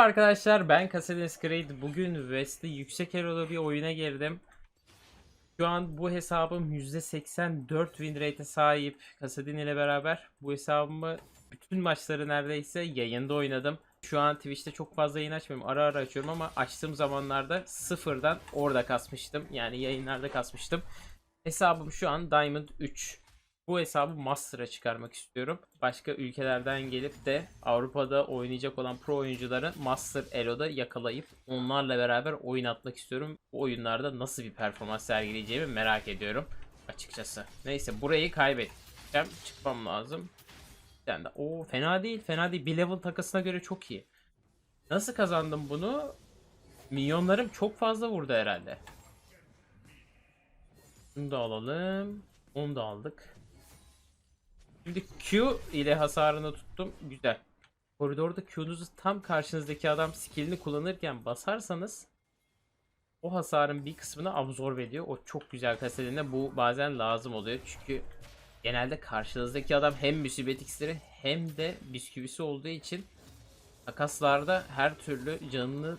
Merhaba arkadaşlar ben Kasedin Creed. Bugün West'li yüksek elo'da bir oyuna girdim. Şu an bu hesabım %84 win rate'e sahip Kasedin ile beraber. Bu hesabımı bütün maçları neredeyse yayında oynadım. Şu an Twitch'te çok fazla yayın açmıyorum. Ara ara açıyorum ama açtığım zamanlarda sıfırdan orada kasmıştım. Yani yayınlarda kasmıştım. Hesabım şu an Diamond 3. Bu hesabı Master'a çıkarmak istiyorum. Başka ülkelerden gelip de Avrupa'da oynayacak olan pro oyuncuları Master Elo'da yakalayıp onlarla beraber oyun atmak istiyorum. Bu oyunlarda nasıl bir performans sergileyeceğimi merak ediyorum açıkçası. Neyse burayı kaybedeceğim. Çıkmam lazım. Yani de o fena değil, fena değil. Bir level takasına göre çok iyi. Nasıl kazandım bunu? Milyonlarım çok fazla vurdu herhalde. Bunu da alalım. Onu da aldık. Şimdi Q ile hasarını tuttum. Güzel. Koridorda Q'nuzu tam karşınızdaki adam skillini kullanırken basarsanız o hasarın bir kısmını absorbe ediyor. O çok güzel kasetinde bu bazen lazım oluyor. Çünkü genelde karşınızdaki adam hem musibet iksiri hem de bisküvisi olduğu için takaslarda her türlü canını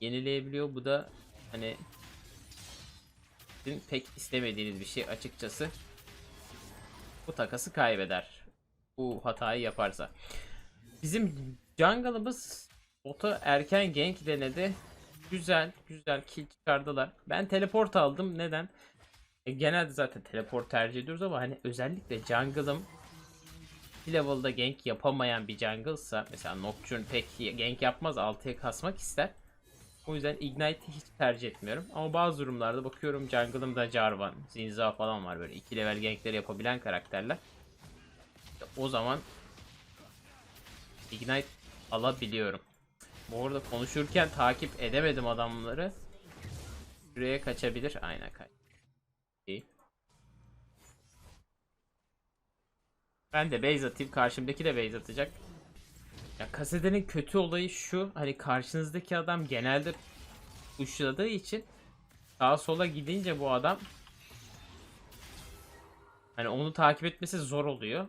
yenileyebiliyor. Bu da hani pek istemediğiniz bir şey açıkçası bu takası kaybeder. Bu hatayı yaparsa. Bizim jungle'ımız bota erken gank denedi. Güzel, güzel kill çıkardılar. Ben teleport aldım. Neden? E, genelde zaten teleport tercih ediyoruz ama hani özellikle jungle'ım bir level'da gank yapamayan bir jungle'sa mesela Nocturne pek gank yapmaz 6'ya kasmak ister. O yüzden Ignite'i hiç tercih etmiyorum. Ama bazı durumlarda bakıyorum jungle'ımda Jarvan, Zinza falan var böyle 2 level gankleri yapabilen karakterler. İşte o zaman Ignite alabiliyorum. Bu arada konuşurken takip edemedim adamları. Şuraya kaçabilir. Aynen kaç. İyi. Ben de base atayım. Karşımdaki de base atacak. Ya kasedenin kötü olayı şu. Hani karşınızdaki adam genelde uçladığı için sağa sola gidince bu adam hani onu takip etmesi zor oluyor.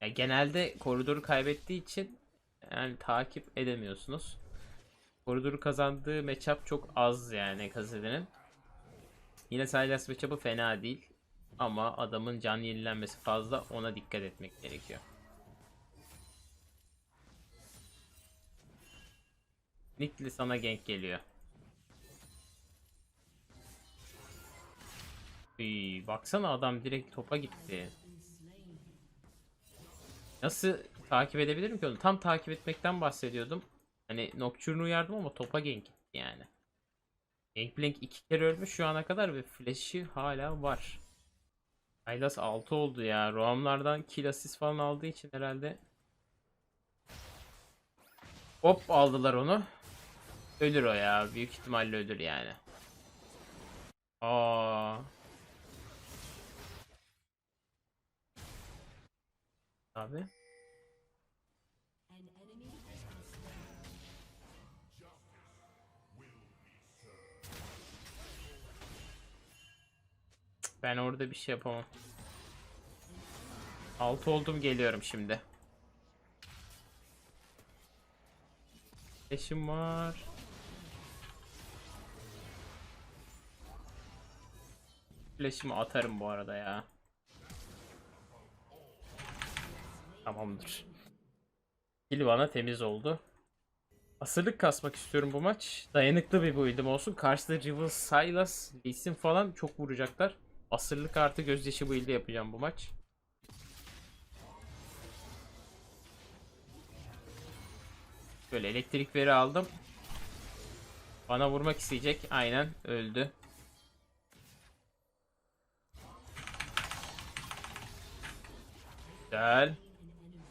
Ya genelde koridoru kaybettiği için yani takip edemiyorsunuz. Koridoru kazandığı matchup çok az yani kasedenin. Yine Silas matchup'ı fena değil. Ama adamın can yenilenmesi fazla ona dikkat etmek gerekiyor. Nickli sana gank geliyor. Üy, baksana adam direkt topa gitti. Nasıl takip edebilirim ki onu? Tam takip etmekten bahsediyordum. Hani Nocturne'u uyardım ama topa gank gitti yani. Gangplank iki kere ölmüş şu ana kadar ve flash'i hala var. Aylas 6 oldu ya. Roamlardan kill assist falan aldığı için herhalde. Hop aldılar onu. Ölür o ya. Büyük ihtimalle ölür yani. Aa. Abi. Ben orada bir şey yapamam. Altı oldum geliyorum şimdi. Eşim var. Flash'ımı atarım bu arada ya. Tamamdır. Kill temiz oldu. Asırlık kasmak istiyorum bu maç. Dayanıklı bir build'im olsun. Karşıda Rival, Sylas, Lee falan çok vuracaklar. Asırlık artı gözyaşı build'i yapacağım bu maç. Böyle elektrik veri aldım. Bana vurmak isteyecek. Aynen öldü. Güzel.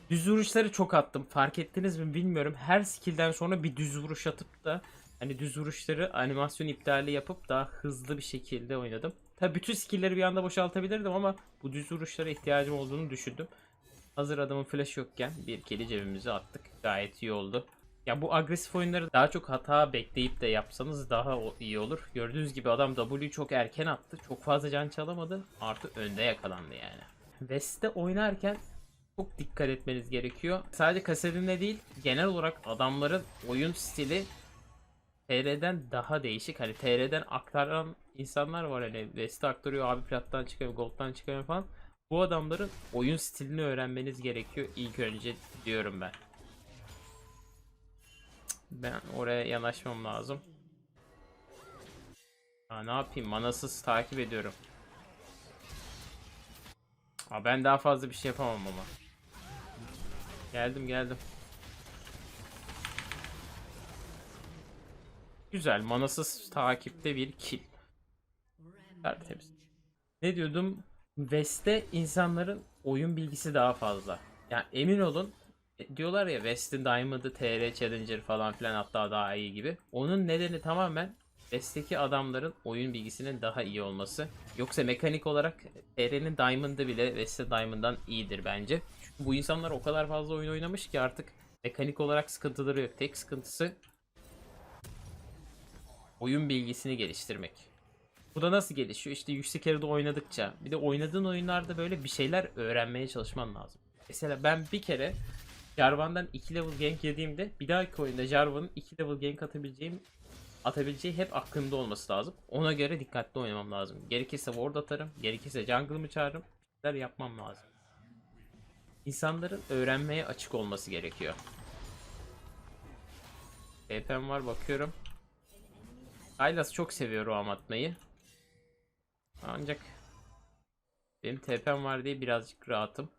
Düz vuruşları çok attım. Fark ettiniz mi bilmiyorum. Her skill'den sonra bir düz vuruş atıp da hani düz vuruşları animasyon iptali yapıp daha hızlı bir şekilde oynadım. Tabi bütün skill'leri bir anda boşaltabilirdim ama bu düz vuruşlara ihtiyacım olduğunu düşündüm. Hazır adamın flash yokken bir keli cebimize attık. Gayet iyi oldu. Ya bu agresif oyunları daha çok hata bekleyip de yapsanız daha iyi olur. Gördüğünüz gibi adam W'yu çok erken attı. Çok fazla can çalamadı. Artı önde yakalandı yani. West'te oynarken çok dikkat etmeniz gerekiyor. Sadece Kasadin'de değil genel olarak adamların oyun stili TR'den daha değişik. Hani TR'den aktaran insanlar var hani West'e aktarıyor abi plattan çıkıyor Gold'dan çıkıyor falan. Bu adamların oyun stilini öğrenmeniz gerekiyor ilk önce diyorum ben. Ben oraya yanaşmam lazım. Ha, ne yapayım manasız takip ediyorum. Aa, ben daha fazla bir şey yapamam ama. Geldim geldim. Güzel manasız takipte bir kill. Tertemiz. Ne diyordum? West'te insanların oyun bilgisi daha fazla. Yani emin olun e, diyorlar ya West'in Diamond'ı TR Challenger falan filan hatta daha iyi gibi. Onun nedeni tamamen West'teki adamların oyun bilgisinin daha iyi olması. Yoksa mekanik olarak TR'nin Diamond'ı bile West'te Diamond'dan iyidir bence. Çünkü bu insanlar o kadar fazla oyun oynamış ki artık mekanik olarak sıkıntıları yok. Tek sıkıntısı oyun bilgisini geliştirmek. Bu da nasıl gelişiyor? İşte yüksek yarıda oynadıkça. Bir de oynadığın oyunlarda böyle bir şeyler öğrenmeye çalışman lazım. Mesela ben bir kere Jarvan'dan 2 level gank yediğimde bir dahaki oyunda Jarvan'ın 2 level gank atabileceğim atabileceği hep aklımda olması lazım. Ona göre dikkatli oynamam lazım. Gerekirse ward atarım, gerekirse jungle'ımı çağırırım. Şeyler yapmam lazım. İnsanların öğrenmeye açık olması gerekiyor. TP'm var bakıyorum. Aylas çok seviyor roam atmayı. Ancak benim TP'm var diye birazcık rahatım.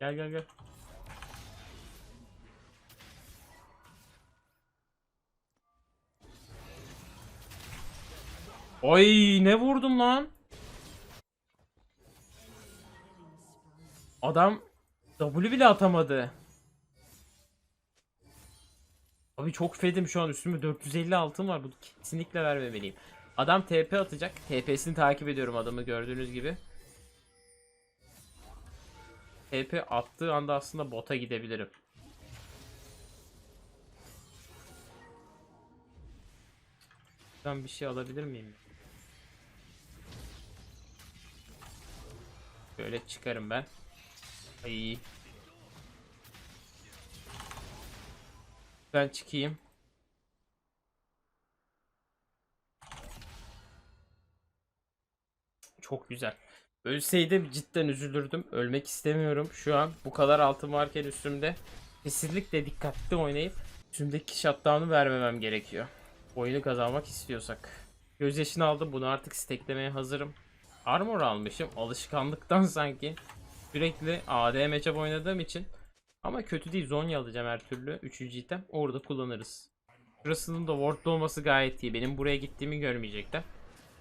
Gel gel gel. Oy ne vurdum lan? Adam W bile atamadı. Abi çok fedim şu an üstümde 450 altın var. Bunu kesinlikle vermemeliyim. Adam TP atacak. TP'sini takip ediyorum adamı gördüğünüz gibi. TP attığı anda aslında bota gidebilirim. Ben bir şey alabilir miyim? Böyle çıkarım ben. Ay. Ben çıkayım. Çok güzel. Ölseydim cidden üzülürdüm. Ölmek istemiyorum. Şu an bu kadar altın varken üstümde kesinlikle dikkatli oynayıp üstümdeki shutdown'u vermemem gerekiyor. Oyunu kazanmak istiyorsak. Gözyaşını aldım. Bunu artık steklemeye hazırım. Armor almışım. Alışkanlıktan sanki. Sürekli AD matchup oynadığım için. Ama kötü değil. Zonya alacağım her türlü. Üçüncü item. Orada kullanırız. Şurasının da wardlu olması gayet iyi. Benim buraya gittiğimi görmeyecekler.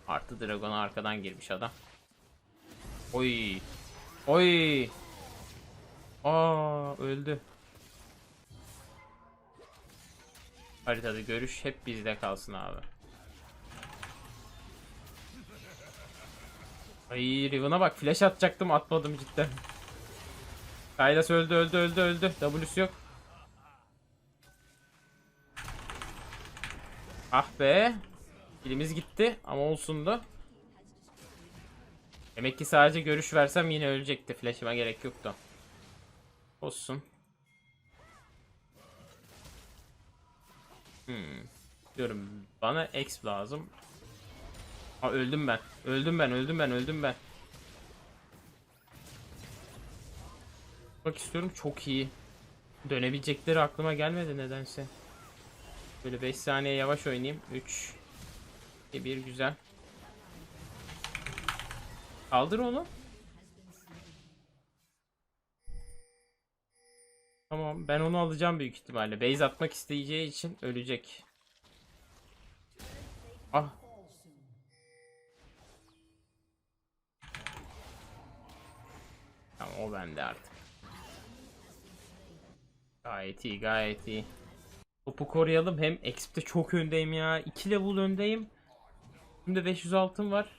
Artı Dragon'a arkadan girmiş adam. Oy. Oy. Aa öldü. Haritada görüş hep bizde kalsın abi. Ay Riven'a bak flash atacaktım atmadım cidden. Kaylas öldü öldü öldü öldü. W'su yok. Ah be. Kilimiz gitti ama olsun da. Demek ki sadece görüş versem yine ölecekti. Flash'ıma gerek yoktu. Olsun. Hmm. Diyorum bana X lazım. Aa öldüm ben. Öldüm ben, öldüm ben, öldüm ben. Bak istiyorum çok iyi. Dönebilecekleri aklıma gelmedi nedense. Böyle 5 saniye yavaş oynayayım. 3 1 güzel. Kaldır onu. Tamam ben onu alacağım büyük ihtimalle. Base atmak isteyeceği için ölecek. Ah. Tamam o bende artık. Gayet iyi gayet iyi. Topu koruyalım. Hem Exp'te çok öndeyim ya. 2 level öndeyim. Şimdi 500 altın var.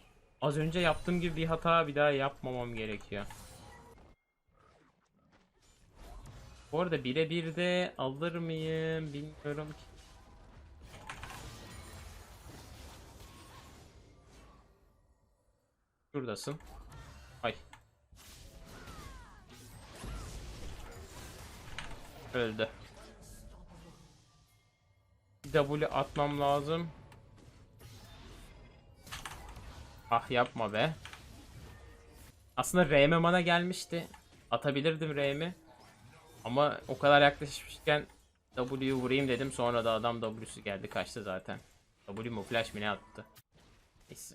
Az önce yaptığım gibi bir hata bir daha yapmamam gerekiyor. Bu arada birebir de alır mıyım bilmiyorum ki. Şuradasın. Öldü. W atmam lazım. Ah yapma be. Aslında RM mana gelmişti. Atabilirdim RM'i. Ama o kadar yaklaşmışken W'yu vurayım dedim. Sonra da adam W'su geldi kaçtı zaten. W mu flash mi ne attı. Neyse.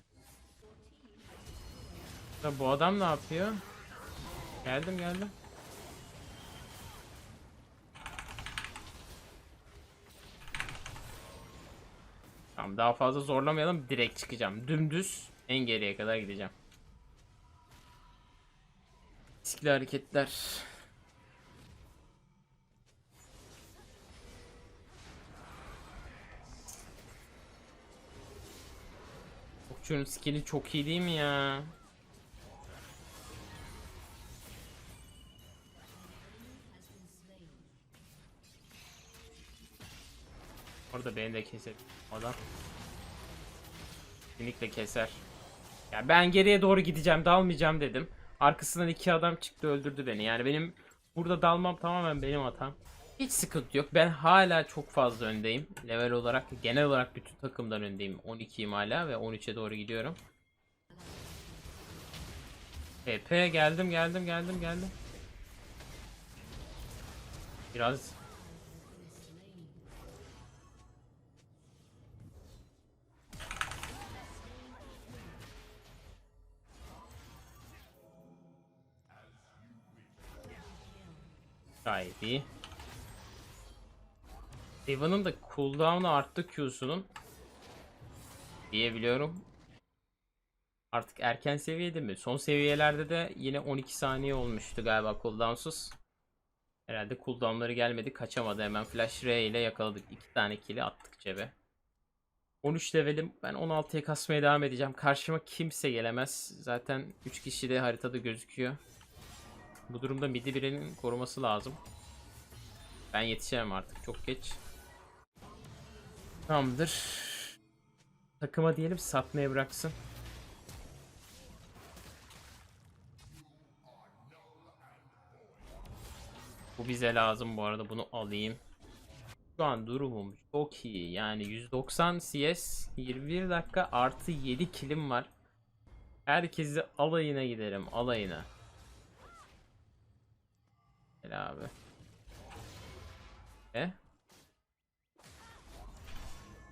Ya bu adam ne yapıyor? Geldim geldim. Tamam daha fazla zorlamayalım. Direkt çıkacağım. Dümdüz en geriye kadar gideceğim. Riskli hareketler. Okçunun skill'i çok iyi değil mi ya? Keser. Adam. Kesinlikle keser. Ya ben geriye doğru gideceğim, dalmayacağım dedim. Arkasından iki adam çıktı öldürdü beni. Yani benim burada dalmam tamamen benim hatam. Hiç sıkıntı yok. Ben hala çok fazla öndeyim. Level olarak, genel olarak bütün takımdan öndeyim. 12'yim hala ve 13'e doğru gidiyorum. PP geldim, geldim, geldim, geldim. Biraz iyi. Evan'ın da cooldown'u arttı Q'sunun. Diyebiliyorum. Artık erken seviyede mi? Son seviyelerde de yine 12 saniye olmuştu galiba cooldownsuz. Herhalde cooldownları gelmedi. Kaçamadı hemen. Flash R ile yakaladık. 2 tane kill'i attık cebe. 13 levelim. Ben 16'ya kasmaya devam edeceğim. Karşıma kimse gelemez. Zaten 3 kişi de haritada gözüküyor. Bu durumda midi birinin koruması lazım. Ben yetişemem artık çok geç. Tamamdır. Takıma diyelim satmaya bıraksın. Bu bize lazım bu arada bunu alayım. Şu an durumum çok iyi. Yani 190 CS 21 dakika artı 7 kilim var. Herkesi alayına giderim alayına. Gel abi. E?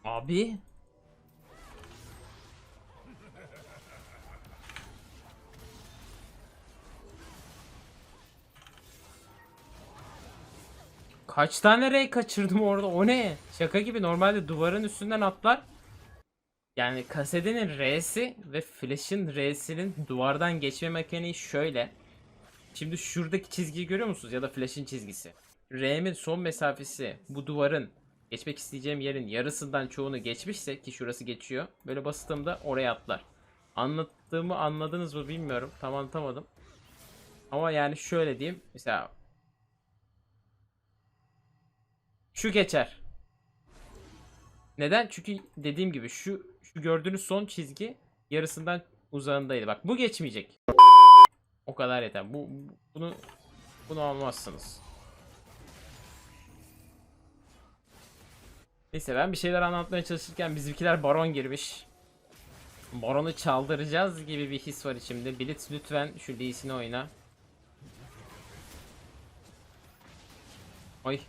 Abi. Kaç tane ray kaçırdım orada o ne? Şaka gibi normalde duvarın üstünden atlar. Yani kasedenin R'si ve Flash'ın R'sinin duvardan geçme mekaniği şöyle. Şimdi şuradaki çizgiyi görüyor musunuz? Ya da flash'in çizgisi. R'min son mesafesi bu duvarın geçmek isteyeceğim yerin yarısından çoğunu geçmişse ki şurası geçiyor. Böyle bastığımda oraya atlar. Anlattığımı anladınız mı bilmiyorum. Tam anlatamadım. Ama yani şöyle diyeyim. Mesela şu geçer. Neden? Çünkü dediğim gibi şu şu gördüğünüz son çizgi yarısından uzağındaydı. Bak bu geçmeyecek. O kadar yeter. Bu bunu bunu almazsınız. Neyse ben bir şeyler anlatmaya çalışırken bizimkiler baron girmiş. Baronu çaldıracağız gibi bir his var içimde. Blitz lütfen şu Lee'sini oyna. Oy.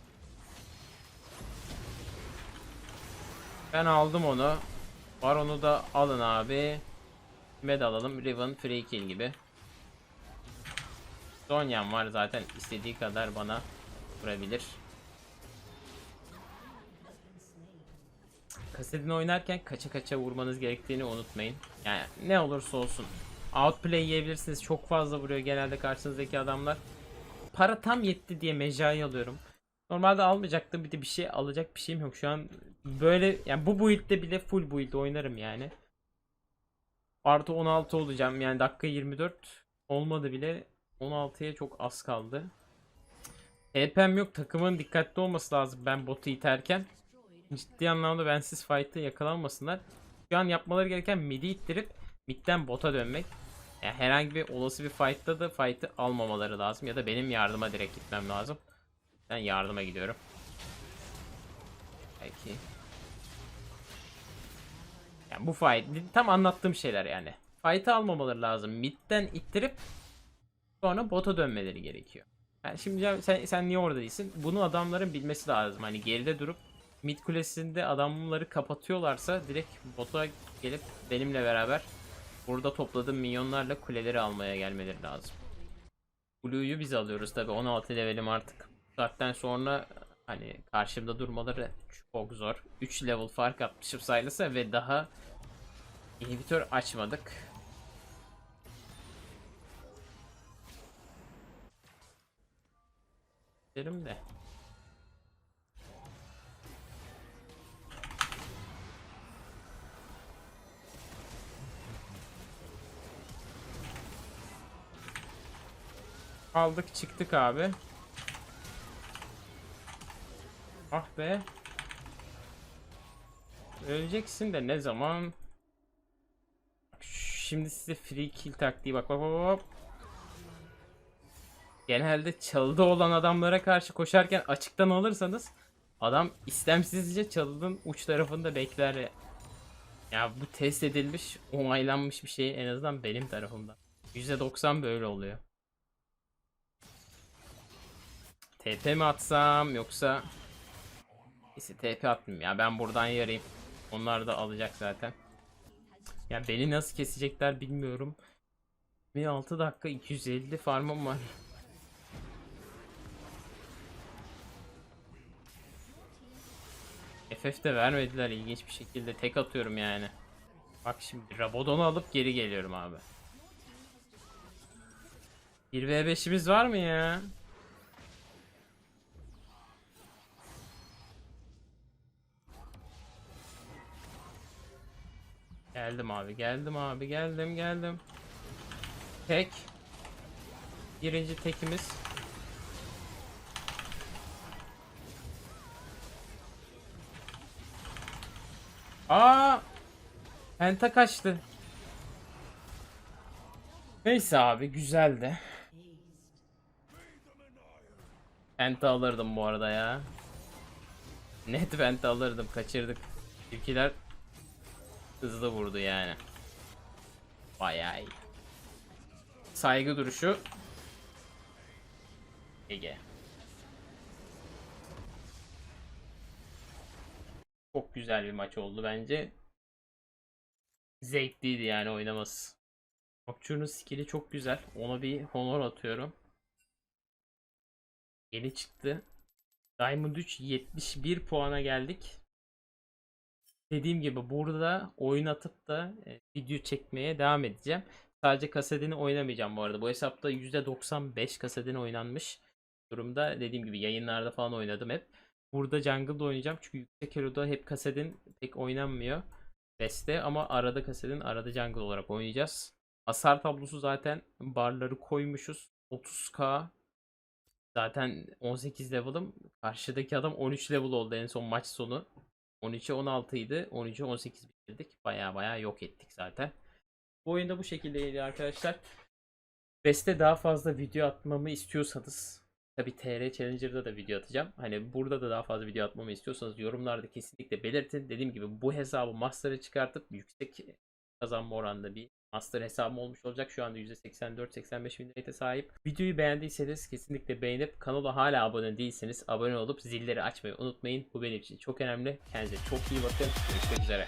Ben aldım onu. Baron'u da alın abi. Med alalım. Riven free kill gibi. Zonya'm var zaten istediği kadar bana vurabilir. Kasedini oynarken kaça kaça vurmanız gerektiğini unutmayın. Yani ne olursa olsun. Outplay yiyebilirsiniz. Çok fazla vuruyor genelde karşınızdaki adamlar. Para tam yetti diye mecai alıyorum. Normalde almayacaktım. Bir de bir şey alacak bir şeyim yok. Şu an böyle yani bu build'de bile full build oynarım yani. Artı 16 olacağım. Yani dakika 24 olmadı bile 16'ya çok az kaldı. HP'm yok. Takımın dikkatli olması lazım ben botu iterken. Ciddi anlamda bensiz fight'ı yakalanmasınlar. Şu an yapmaları gereken mid'i ittirip mid'den bota dönmek. Yani herhangi bir olası bir fight'ta da fight'ı almamaları lazım. Ya da benim yardıma direkt gitmem lazım. Ben yardıma gidiyorum. Peki. Yani bu fight tam anlattığım şeyler yani. Fight'ı almamaları lazım. Mid'den ittirip sonra bota dönmeleri gerekiyor. Yani şimdi sen, sen niye orada değilsin? Bunu adamların bilmesi lazım. Hani geride durup mid kulesinde adamları kapatıyorlarsa direkt bota gelip benimle beraber burada topladığım minyonlarla kuleleri almaya gelmeleri lazım. Blue'yu biz alıyoruz tabi 16 levelim artık. Saatten sonra hani karşımda durmaları çok zor. 3 level fark atmışım sayılırsa ve daha inhibitör açmadık. Derim de. Aldık çıktık abi. Ah be. Öleceksin de ne zaman? Şimdi size free kill taktiği bak bak bak bak. Genelde çalıda olan adamlara karşı koşarken açıktan alırsanız adam istemsizce çalının uç tarafında bekler. ya. Bu test edilmiş, onaylanmış bir şey en azından benim tarafımdan. %90 böyle oluyor. TP mi atsam yoksa Neyse TP atmayayım ya ben buradan yarayım. Onlar da alacak zaten. Ya beni nasıl kesecekler bilmiyorum. 6 dakika 250 farmım var. FF de vermediler ilginç bir şekilde tek atıyorum yani. Bak şimdi Rabadon'u alıp geri geliyorum abi. 1v5'imiz var mı ya? Geldim abi, geldim abi, geldim, geldim. Tek. Birinci tekimiz. Aa! Penta kaçtı. Neyse abi, güzeldi. Penta alırdım bu arada ya. Net penta alırdım, kaçırdık. Tilkiler hızlı vurdu yani. Bayağı iyi. Saygı duruşu. Ege. Çok güzel bir maç oldu bence. Zevkliydi yani oynaması. Nocturne'un skill'i çok güzel. Ona bir honor atıyorum. Yeni çıktı. Diamond 3 71 puana geldik. Dediğim gibi burada oyun atıp da e, video çekmeye devam edeceğim. Sadece kasetini oynamayacağım bu arada. Bu hesapta %95 kasetini oynanmış durumda. Dediğim gibi yayınlarda falan oynadım hep. Burada jungle'da oynayacağım çünkü yüksek elo'da hep kasetin pek oynanmıyor. Beste ama arada kasetin arada jungle olarak oynayacağız. Hasar tablosu zaten barları koymuşuz. 30k Zaten 18 level'ım. Karşıdaki adam 13 level oldu en son maç sonu. 13'e 16 idi. 13'e 18 bitirdik. Baya baya yok ettik zaten. Bu oyunda bu şekildeydi arkadaşlar. Beste daha fazla video atmamı istiyorsanız Tabi TR Challenger'da da video atacağım. Hani burada da daha fazla video atmamı istiyorsanız yorumlarda kesinlikle belirtin. Dediğim gibi bu hesabı Master'a çıkartıp yüksek kazanma oranında bir Master hesabım olmuş olacak. Şu anda %84-85 win rate'e sahip. Videoyu beğendiyseniz kesinlikle beğenip kanala hala abone değilseniz abone olup zilleri açmayı unutmayın. Bu benim için çok önemli. Kendinize çok iyi bakın. Görüşmek üzere.